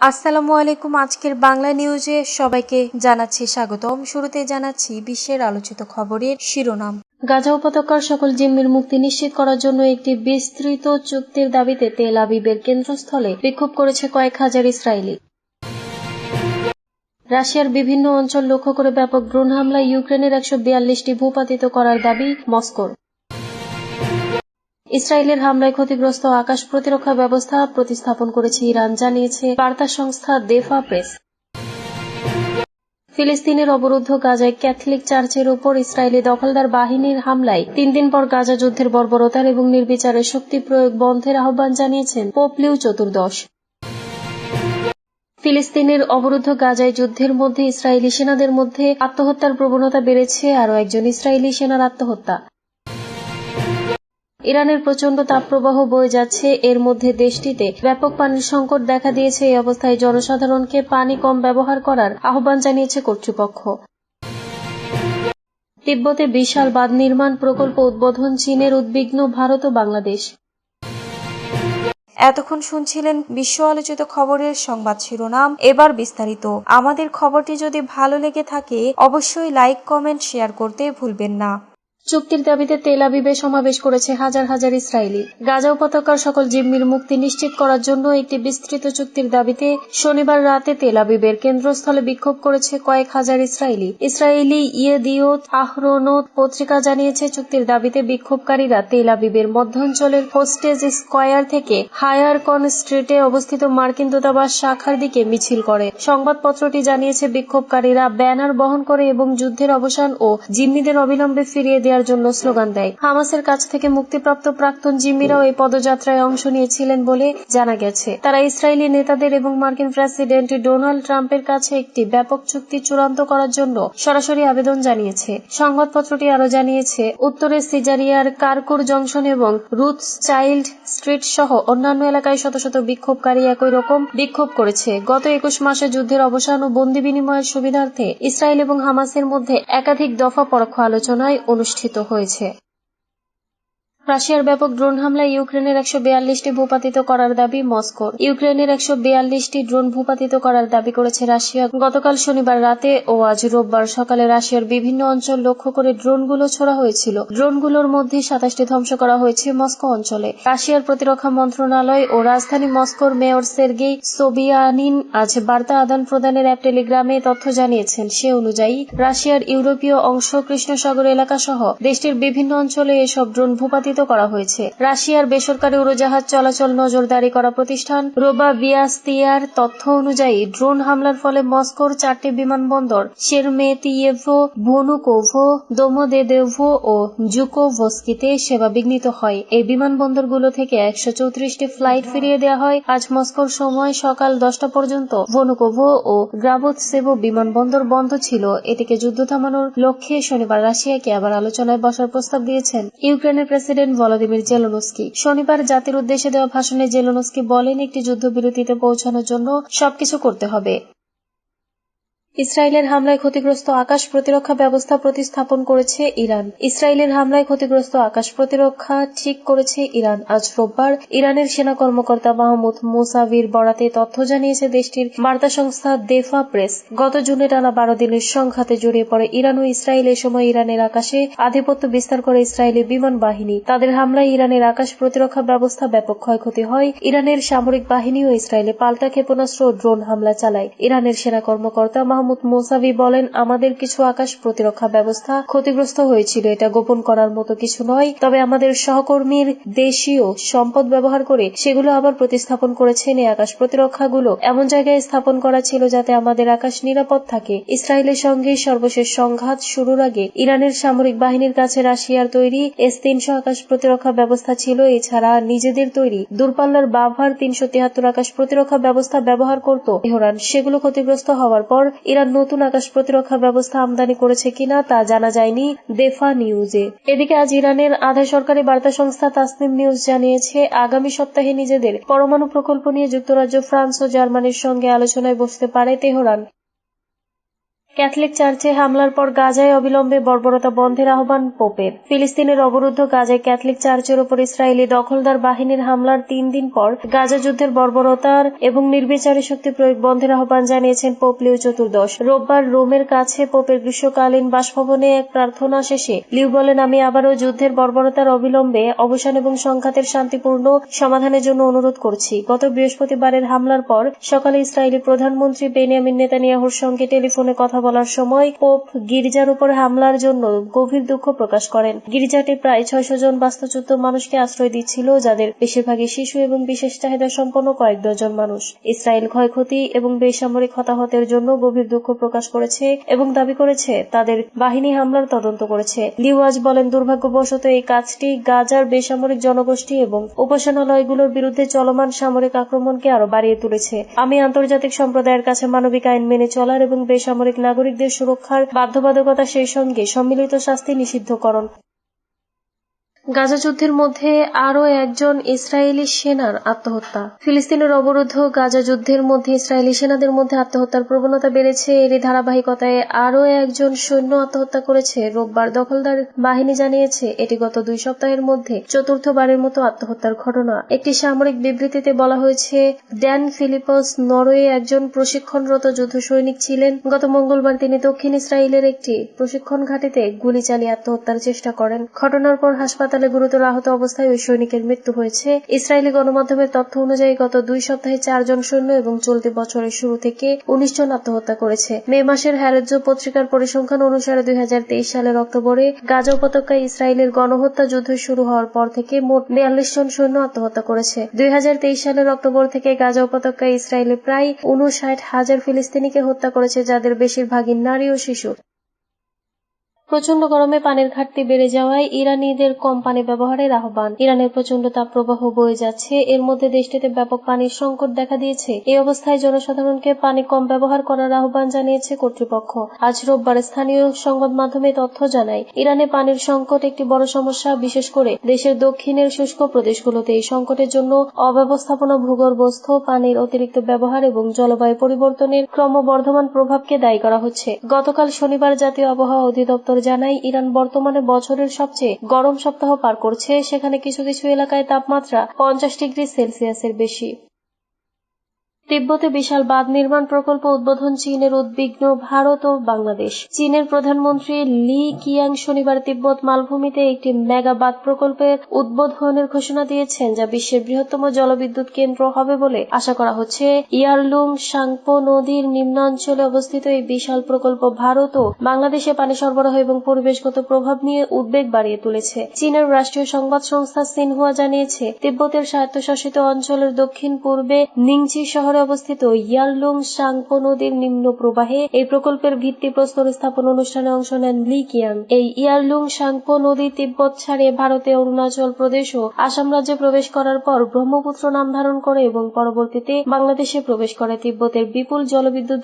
আসসালামু আলাইকুম। আজকের বাংলা নিউজে সবাইকে জানাচ্ছি স্বাগতম। শুরুতে জানাচ্ছি বিশ্বের আলোচিত খবরের শিরোনাম। গাজা উপত্যকার সকল জিম্মির মুক্তি নিশ্চিত করার জন্য একটি বিস্তৃত চুক্তির দাবিতে তেল আবিবের কেন্দ্রস্থলে বিক্ষোভ করেছে কয়েক হাজার ইসরায়েলি। রাশিয়ার বিভিন্ন অঞ্চল লক্ষ্য করে ব্যাপক ড্রোন হামলায় ইউক্রেনের একশো বিয়াল্লিশটি ভূপাতিত করার দাবি মস্কোর। ইসরায়েলের হামলায় ক্ষতিগ্রস্ত আকাশ প্রতিরক্ষা ব্যবস্থা প্রতিস্থাপন করেছে ইরান, জানিয়েছে বার্তা সংস্থা দেফা প্রেস। ফিলিস্তিনের অবরুদ্ধ গাজায় ক্যাথলিক চার্চের উপর ইসরায়েলি দখলদার বাহিনীর হামলায় তিন দিন পর গাজা যুদ্ধের বর্বরতার এবং নির্বিচারে শক্তি প্রয়োগ বন্ধের আহ্বান জানিয়েছেন পোপলিউ চতুর্দশ। ফিলিস্তিনের অবরুদ্ধ গাজায় যুদ্ধের মধ্যে ইসরায়েলি সেনাদের মধ্যে আত্মহত্যার প্রবণতা বেড়েছে, আরও একজন ইসরায়েলি সেনার আত্মহত্যা। ইরানের প্রচণ্ড তাপপ্রবাহ বয়ে যাচ্ছে। এর মধ্যে দেশটিতে ব্যাপক পানির সংকট দেখা দিয়েছে। এই অবস্থায় জনসাধারণকে পানি কম ব্যবহার করার আহ্বান জানিয়েছে কর্তৃপক্ষ। তিব্বতে বিশাল বাঁধ নির্মাণ প্রকল্প উদ্বোধন চীনের উদ্বিগ্ন ভারত ও বাংলাদেশ। এতক্ষণ শুনছিলেন বিশ্ব আলোচিত খবরের সংবাদ শিরোনাম। এবার বিস্তারিত। আমাদের খবরটি যদি ভালো লেগে থাকে, অবশ্যই লাইক, কমেন্ট, শেয়ার করতে ভুলবেন না। চুক্তির দাবিতে তেল আবিবে সমাবেশ করেছে হাজার হাজার ইসরায়েলি। গাজা উপত্যকার সকল জিম্মির মুক্তি নিশ্চিত করার জন্য একটি বিস্তৃত চুক্তির দাবিতে শনিবার রাতে তেল আবিবের কেন্দ্রস্থলে বিক্ষোভ করেছে কয়েক হাজার ইসরায়েলি। ইসরায়েলি ইয়েদিওত আহরোনোত পত্রিকা জানিয়েছে, চুক্তির দাবিতে বিক্ষোভকারীরা তেল আবিবের মধ্যাঞ্চলের হোস্টেজ স্কোয়ার থেকে হায়ারকন স্ট্রিটে অবস্থিত মার্কিন দূতাবাস শাখার দিকে মিছিল করে। সংবাদপত্রটি জানিয়েছে, বিক্ষোভকারীরা ব্যানার বহন করে এবং যুদ্ধের অবসান ও জিম্মিদের অবিলম্বে ফিরিয়ে দেওয়ার জন্য স্লোগান দেয়। হামাসের কাছ থেকে মুক্তিপ্রাপ্ত প্রাক্তন জিম্মিরাও এই পদযাত্রায় অংশ নিয়েছিলেন বলে জানা গেছে। তারা ইসরায়েলি নেতাদের এবং মার্কিন প্রেসিডেন্ট ডোনাল্ড ট্রাম্পের কাছে একটি ব্যাপক চুক্তি চূড়ান্ত করার জন্য সরাসরি আবেদন জানিয়েছে। সংবাদপত্রটি আরও জানিয়েছে, উত্তরে সিজারিয়ার কারকুর জংশন এবং রুথ চাইল্ড স্ট্রিট সহ অন্যান্য এলাকায় শত শত বিক্ষোভকারী একই রকম বিক্ষোভ করেছে। গত একুশ মাসে যুদ্ধের অবসান ও বন্দি বিনিময়ের সুবিধার্থে ইসরায়েল এবং হামাসের মধ্যে একাধিক দফা পরোক্ষ আলোচনায় অনুষ্ঠিত হয়েছে। রাশিয়ার ব্যাপক ড্রোন হামলায় ইউক্রেনের একশো বিয়াল্লিশটি ভূপাতিত করার দাবি মস্কোর। ইউক্রেনের একশো বিয়াল্লিশটি ড্রোন ভূপাতিত করার দাবি করেছে রাশিয়া। গতকাল শনিবার রাতে ও আজ রোববার সকালে রাশিয়ার বিভিন্ন অঞ্চল লক্ষ্য করে ড্রোনগুলো ছোড়া হয়েছিল। ড্রোনগুলোর মধ্যে সাতাশটি ধ্বংস করা হয়েছে মস্কো অঞ্চলে। রাশিয়ার প্রতিরক্ষা মন্ত্রণালয় ও রাজধানী মস্কোর মেয়র সের্গেই সোবিয়ানিন আজ বার্তা আদান প্রদানের অ্যাপ টেলিগ্রামে তথ্য জানিয়েছেন। সে অনুযায়ী, রাশিয়ার ইউরোপীয় অংশ কৃষ্ণসাগর এলাকা সহ দেশটির বিভিন্ন অঞ্চলে এসব ড্রোন ভূপাতিত করা হয়েছে। রাশিয়ার বেসরকারি উড়োজাহাজ চলাচল নজরদারি করা প্রতিষ্ঠান রোবা বিয়াস্তিয়ার তথ্য অনুযায়ী ড্রোন হামলার ফলে মস্কোর চারটি বিমানবন্দর শেরমেতিয়েভো, ভনুকোভো, দোমোদেদেভো ও জুকোভস্কিতে সেবা বিঘ্নিত হয়। এই বিমানবন্দরগুলো থেকে একশো চৌত্রিশটি ফ্লাইট ফিরিয়ে দেওয়া হয়। আজ মস্কোর সময় সকাল দশটা পর্যন্ত ভনুকোভো ও গ্রাবোৎসেভো বিমানবন্দর বন্ধ ছিল। এটিকে যুদ্ধ থামানোর লক্ষ্যে শনিবার রাশিয়াকে আবার আলোচনায় বসার প্রস্তাব দিয়েছেন। ইউক্রেনের প্রেসিডেন্ট ভলোদিমির জেলোনস্কি। শনিবার জাতির উদ্দেশ্যে দেওয়া ভাষণে জেলোনস্কি বলেন, একটি যুদ্ধবিরতিতে পৌঁছানোর জন্য সবকিছু করতে হবে। ইসরায়েলের হামলায় ক্ষতিগ্রস্ত আকাশ প্রতিরক্ষা ব্যবস্থা প্রতিস্থাপন করেছে ইরান। ইসরায়েলের হামলায় ক্ষতিগ্রস্ত আকাশ প্রতিরক্ষা ঠিক করেছে ইরান। আজ রোববার ইরানের সেনা কর্মকর্তা মাহমুদ মুসাভির বরাতে তথ্য জানিয়েছে দেশটির বার্তা সংস্থা দেফা প্রেস। গত জুনে টানা বারো দিনের সংঘাতে জড়িয়ে পড়ে ইরান ও ইসরায়েল এ সময় ইরানের আকাশে আধিপত্য বিস্তার করে ইসরায়েলি বিমান বাহিনী। তাদের হামলায় ইরানের আকাশ প্রতিরক্ষা ব্যবস্থা ব্যাপক ক্ষয়ক্ষতি হয়। ইরানের সামরিক বাহিনী ও ইসরায়েলে পাল্টা ক্ষেপণাস্ত্র ও ড্রোন হামলা চালায়। ইরানের সেনা কর্মকর্তা মাহমুদ মোসাভি বলেন, আমাদের কিছু আকাশ প্রতিরক্ষা ব্যবস্থা ক্ষতিগ্রস্ত হয়েছিল, এটা গোপন করার মতো কিছু নয়। তবে আমাদের সহকর্মীর দেশীয় সম্পদ ব্যবহার করে সেগুলো আবার প্রতিস্থাপন করেছেন। এই আকাশ প্রতিরক্ষাগুলো এমন জায়গায় স্থাপন করা ছিল যাতে আমাদের আকাশ নিরাপদ থাকে। ইসরায়েলের সঙ্গে সর্বশেষ সংঘাত শুরুর আগে ইরানের সামরিক বাহিনীর কাছে রাশিয়ার তৈরি এস তিনশো আকাশ প্রতিরক্ষা ব্যবস্থা ছিল। এছাড়া নিজেদের তৈরি দূরপাল্লার বাভার তিনশো তিয়াত্তর আকাশ প্রতিরক্ষা ব্যবস্থা ব্যবহার করত। তেহরান, সেগুলো ক্ষতিগ্রস্ত হওয়ার পর ইরান নতুন আকাশ প্রতিরক্ষা ব্যবস্থা আমদানি করেছে কিনা তা জানা যায়নি দেফা নিউজে। এদিকে আজ ইরানের আধা সরকারি বার্তা সংস্থা তাসনিম নিউজ জানিয়েছে, আগামী সপ্তাহে নিজেদের পরমাণু প্রকল্প নিয়ে যুক্তরাজ্য, ফ্রান্স ও জার্মানির সঙ্গে আলোচনায় বসতে পারে তেহরান। ক্যাথলিক চার্চে হামলার পর গাজায় অবিলম্বে বর্বরতা বন্ধের আহ্বান পোপের ফিলিস্তিনের অবরুদ্ধ গাজায় ক্যাথলিক চার্চের ওপর ইসরায়েলি দখলদার বাহিনীর হামলার তিন দিন পর গাজা যুদ্ধের বর্বরতার এবং নির্বিচারে শক্তি প্রয়োগ বন্ধের আহ্বান জানিয়েছেন পোপ লিও চতুর্দশ। রোববার রোমের কাছে পোপের গ্রীষ্মকালীন বাসভবনে এক প্রার্থনা শেষে লিউ বলেন, আমি আবারও যুদ্ধের বর্বরতার অবিলম্বে অবসান এবং সংঘাতের শান্তিপূর্ণ সমাধানের জন্য অনুরোধ করছি। গত বৃহস্পতিবারের হামলার পর সকালে ইসরায়েলি প্রধানমন্ত্রী বেনিয়ামিন নেতানিয়াহুর সঙ্গে টেলিফোনে কথা বলার সময় পোপ গির্জার উপর হামলার জন্য গভীর দুঃখ প্রকাশ করেন। গির্জাটি প্রায় ছয়শো জন বাস্তুচ্যুত মানুষকে আশ্রয় দিচ্ছিল, যাদের বেশিরভাগই শিশু এবং বিশেষ চাহিদা সম্পন্ন কয়েক ডজন মানুষ। ইসরায়েল ক্ষয়ক্ষতি এবং বেসামরিক হতাহতের জন্য গভীর দুঃখ প্রকাশ করেছে এবং দাবি করেছে, তাদের বাহিনী হামলার তদন্ত করেছে। লিওয়াজ বলেন, দুর্ভাগ্যবশত এই কাজটি গাজার বেসামরিক জনগোষ্ঠী এবং উপাসনালয়গুলোর বিরুদ্ধে চলমান সামরিক আক্রমণকে আরও বাড়িয়ে তুলেছে। আমি আন্তর্জাতিক সম্প্রদায়ের কাছে মানবিক আইন মেনে চলার এবং বেসামরিক নাগরিকদের সুরক্ষার বাধ্যবাধকতা সেই সঙ্গে সম্মিলিত শাস্তি নিষিদ্ধকরণ। গাজা যুদ্ধের মধ্যে আরও একজন ইসরায়েলি সেনার আত্মহত্যা। ফিলিস্তিনের অবরুদ্ধ গাজা যুদ্ধের মধ্যে ইসরায়েলি সেনাদের মধ্যে আত্মহত্যার প্রবণতা বেড়েছে। এরই ধারাবাহিকতায় আরও একজন সৈন্য আত্মহত্যা করেছে। রোববার দখলদার বাহিনী জানিয়েছে, এটি গত দুই সপ্তাহের মধ্যে চতুর্থবারের মতো আত্মহত্যার ঘটনা। একটি সামরিক বিবৃতিতে বলা হয়েছে, ড্যান ফিলিপস নরওয়ে একজন প্রশিক্ষণরত যুদ্ধ সৈনিক ছিলেন। গত মঙ্গলবার তিনি দক্ষিণ ইসরায়েলের একটি প্রশিক্ষণ ঘাটিতে গুলি চালিয়ে আত্মহত্যার চেষ্টা করেন। ঘটনার পর হাসপাতালে গুরুতর আহত অবস্থায় ওই সৈনিকের মৃত্যু হয়েছে। ইসরায়েলি গণমাধ্যমের তথ্য অনুযায়ী গত দুই সপ্তাহে চারজন সৈন্য এবং চলতি বছরের শুরু থেকে উনিশ জন আত্মহত্যা করেছে। মে মাসের হ্যারেজ্য পত্রিকার পরিসংখ্যান অনুসারে দুই হাজার তেইশ সালের অক্টোবরে গাজা উপত্যকায় ইসরায়েলের গণহত্যা যুদ্ধ শুরু হওয়ার পর থেকে মোট বিয়াল্লিশ জন সৈন্য আত্মহত্যা করেছে। দুই হাজার তেইশ সালের অক্টোবর থেকে গাজা উপত্যকায় ইসরায়েলে প্রায় উনষাট হাজার ফিলিস্তিনিকে হত্যা করেছে, যাদের বেশিরভাগই নারী ও শিশু। প্রচণ্ড গরমে পানির ঘাটতি বেড়ে যাওয়ায় ইরানিদের কম পানি ব্যবহারের আহ্বান। ইরানের প্রচণ্ড তাপপ্রবাহ বয়ে যাচ্ছে। এর মধ্যে দেশটিতে ব্যাপক পানির সংকট দেখা দিয়েছে। এই অবস্থায় জনসাধারণকে পানি কম ব্যবহার করার আহ্বান জানিয়েছে কর্তৃপক্ষ। আজ রোববার স্থানীয় সংবাদ মাধ্যমে তথ্য জানায়, ইরানে পানির সংকট একটি বড় সমস্যা, বিশেষ করে দেশের দক্ষিণের শুষ্ক প্রদেশগুলোতে। এই সংকটের জন্য অব্যবস্থাপনা ভূগর্ভস্থ, পানির অতিরিক্ত ব্যবহার এবং জলবায়ু পরিবর্তনের ক্রমবর্ধমান প্রভাবকে দায়ী করা হচ্ছে। গতকাল শনিবার জাতীয় আবহাওয়া অধিদপ্তর জানায় ইরান বর্তমানে বছরের সবচেয়ে গরম সপ্তাহ পার করছে। সেখানে কিছু কিছু এলাকায় তাপমাত্রা পঞ্চাশ ডিগ্রি সেলসিয়াসের বেশি। তিব্বতে বিশাল বাঁধ নির্মাণ প্রকল্প উদ্বোধন চীনের উদ্বিগ্ন ভারত ও বাংলাদেশ। চীনের প্রধানমন্ত্রী লি কিয়াং শনিবার তিব্বত মালভূমিতে একটি মেগা বাঁধ প্রকল্পের উদ্বোধনের ঘোষণা দিয়েছেন, যা বিশ্বের বৃহত্তম জলবিদ্যুৎ কেন্দ্র হবে বলে আশা করা হচ্ছে। ইয়ারলুং সাংপো নদীর নিম্নাঞ্চলে অবস্থিত এই বিশাল প্রকল্প ভারত ও বাংলাদেশে পানি সরবরাহ এবং পরিবেশগত প্রভাব নিয়ে উদ্বেগ বাড়িয়ে তুলেছে। চীনের রাষ্ট্রীয় সংবাদ সংস্থা সিনহুয়া জানিয়েছে, তিব্বতের স্বায়ত্তশাসিত অঞ্চলের দক্ষিণ পূর্বে নিংচি শহরে অবস্থিত ইয়ারলুং সাংপো নদীর নিম্ন প্রবাহে এই প্রকল্পের ভিত্তিপ্রস্তর স্থাপন অনুষ্ঠানে অংশ নেন লি কিয়াং। এই ইয়ারলুং সাংপো নদী তিব্বত ছাড়িয়ে ভারতে অরুণাচল প্রদেশ ও আসাম রাজ্যে প্রবেশ করার পর ব্রহ্মপুত্র নাম ধারণ করে এবং পরবর্তীতে বাংলাদেশে প্রবেশ করে তিব্বতের বিপুল জলবিদ্যুৎ